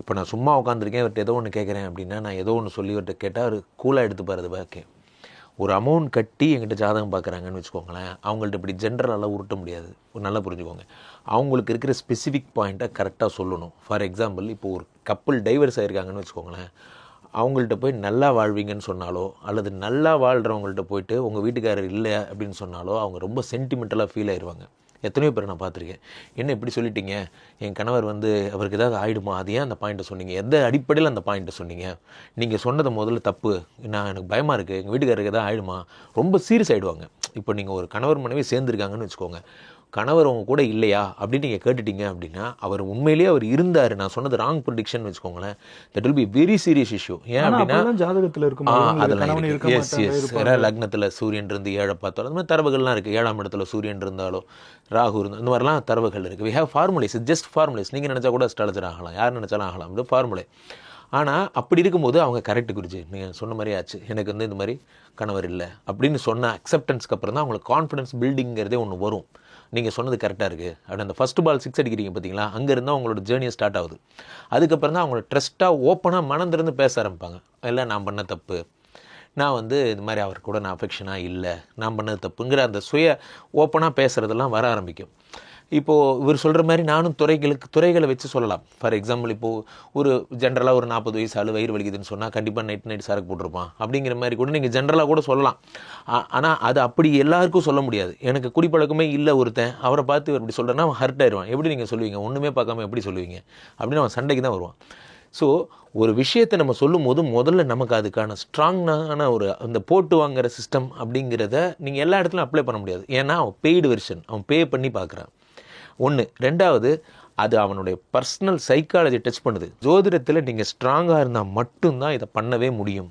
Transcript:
இப்போ நான் சும்மா உட்காந்துருக்கேன் இவர்கிட்ட ஏதோ ஒன்று கேட்குறேன் அப்படின்னா நான் ஏதோ ஒன்று சொல்லி இவர்கிட்ட கேட்டால் அவர் கூலாக எடுத்துப்பார் அது பாக்கே ஒரு அமௌண்ட் கட்டி எங்கிட்ட ஜாதகம் பார்க்குறாங்கன்னு வச்சுக்கோங்களேன் அவங்கள்ட்ட இப்படி ஜென்ரலாலாம் உருட்ட முடியாது. ஒரு நல்லா புரிஞ்சுக்கோங்க. அவங்களுக்கு இருக்கிற ஸ்பெசிஃபிக் பாயிண்ட்டை கரெக்டாக சொல்லணும். ஃபார் எக்ஸாம்பிள் இப்போ ஒரு கப்பல் டைவர்ஸ் ஆகிருக்காங்கன்னு வச்சுக்கோங்களேன் அவங்கள்ட்ட போய் நல்லா வாழ்வீங்கன்னு சொன்னாலோ அல்லது நல்லா வாழ்கிறவங்கள்ட்ட போயிட்டு உங்கள் வீட்டுக்காரர் இல்லை அப்படின்னு சொன்னாலோ அவங்க ரொம்ப சென்டிமெண்டலாக ஃபீல் ஆயிடுவாங்க எத்தனையோ பேர் நான் பார்த்துருக்கேன். என்ன இப்படி சொல்லிட்டீங்க? என் கணவர் வந்து அவருக்கு ஏதாவது ஆயிடுமா? அது ஏன் அந்த பாயிண்ட்டை சொன்னீங்க? எந்த அடிப்படையில் அந்த பாயிண்ட்டை சொன்னீங்க? நீங்கள் சொன்னதை முதல்ல தப்பு. நான் எனக்கு பயமாக இருக்குது எங்கள் வீட்டுக்காரருக்கு ஏதாவது ஆயிடுமா? ரொம்ப சீரியஸ் ஆகிடுவாங்க இப்போ நீங்கள் ஒரு கணவர் மனைவி சேர்ந்துருக்காங்கன்னு வச்சுக்கோங்க. கணவர் உங்க கூட இல்லையா? அப்படின்னு நீங்கள் கேட்டுட்டீங்க அப்படின்னா அவர் உண்மையிலேயே அவர் இருந்தார். நான் சொன்னது ராங் ப்ரொடிக்ஷன் வச்சுக்கோங்களேன். That will be very serious issue ஏன் அப்படின்னா ஜாதகத்துல இருக்கும். அதெல்லாம் இருக்கு. Yes yes. லக்னத்தில் சூரியன் இருந்து ஏழை பார்த்தாலும் அந்த மாதிரி தரவுகள்லாம் இருக்குது ஏழாம் இடத்துல சூரியன் இருந்தாலோ ராகு இருந்தால் இந்த மாதிரிலாம் தரவுகள் இருக்குது we have formulas just formulas நீங்கள் நினச்சா கூட அஸ்ட்ராலஜர் ஆகலாம். யார் நினச்சாலும் ஆகலாம். இது ஃபார்முலே ஆனால் அப்படி இருக்கும்போது அவங்க கரெக்ட் குருஜி நீங்கள் சொன்ன மாதிரி ஆச்சு. எனக்கு வந்து இந்த மாதிரி கணவர் இல்லை. அப்படின்னு சொன்ன அக்செப்டன்ஸ்க்கு அப்புறம் தான் அவங்களுக்கு கான்ஃபிடன்ஸ் பில்டிங்கிறதே ஒன்று வரும். நீங்கள் சொன்னது கரெக்டாக இருக்குது அப்படி அந்த ஃபஸ்ட் பால் சிக்ஸ் அடிக்கிறீங்க பார்த்தீங்களா அங்கே இருந்தால் அவங்களோட ஜேர்னியை ஸ்டார்ட் ஆகுது. அதுக்கப்புறம் தான் அவங்களோட ட்ரஸ்ட்டாக ஓப்பனாக மனந்திருந்து பேச ஆரம்பிப்பாங்க. இல்லை நான் பண்ண தப்பு. நான் வந்து இது மாதிரி அவர் கூட நான் அஃபெக்ஷனாக இல்லை. நான் பண்ணது தப்புங்கிற அந்த சுய ஓப்பனாக பேசுகிறதெல்லாம் வர ஆரம்பிக்கும். இப்போது இவர் சொல்கிற மாதிரி நானும் துறைகளுக்கு துறைகளை வச்சு சொல்லலாம். ஃபார் எக்ஸாம்பிள் இப்போது ஒரு ஜென்ரலாக ஒரு நாற்பது வயசு ஆள் வயிறு வலிக்குதுன்னு சொன்னால் கண்டிப்பாக நைட் நைட் சரக்கு போட்டிருப்பான். அப்படிங்கிற மாதிரி கூட நீங்கள் ஜென்ரலாக கூட சொல்லலாம். ஆனால் அது அப்படி எல்லாருக்கும் சொல்ல முடியாது. எனக்கு குடிப்பழக்கமே இல்லை ஒருத்தன். அவரை பார்த்து இப்படி சொல்கிறேன்னா அவன் ஹர்ட் ஆயிடுவான். எப்படி நீங்கள் சொல்லுவீங்க? ஒன்றுமே பார்க்காம எப்படி சொல்லுவீங்க? அப்படின்னு அவன் சண்டைக்கு தான் வருவான். ஸோ ஒரு விஷயத்தை நம்ம சொல்லும் போது முதல்ல நமக்கு அதுக்கான ஸ்ட்ராங்கான ஒரு அந்த போட்டு வாங்குற சிஸ்டம் அப்படிங்கிறத நீங்கள் எல்லா இடத்துலையும் அப்ளை பண்ண முடியாது. ஏன்னா அவன் பெய்டு வெர்ஷன் அவன் பே பண்ணி பார்க்குறான். ஒன்று ரெண்டாவது அது அவனுடைய பர்சனல் சைக்காலஜி டச் பண்ணுது. ஜோதிடத்தில் நீங்கள் ஸ்ட்ராங்காக இருந்தால் மட்டும்தான் இதை பண்ணவே முடியும்.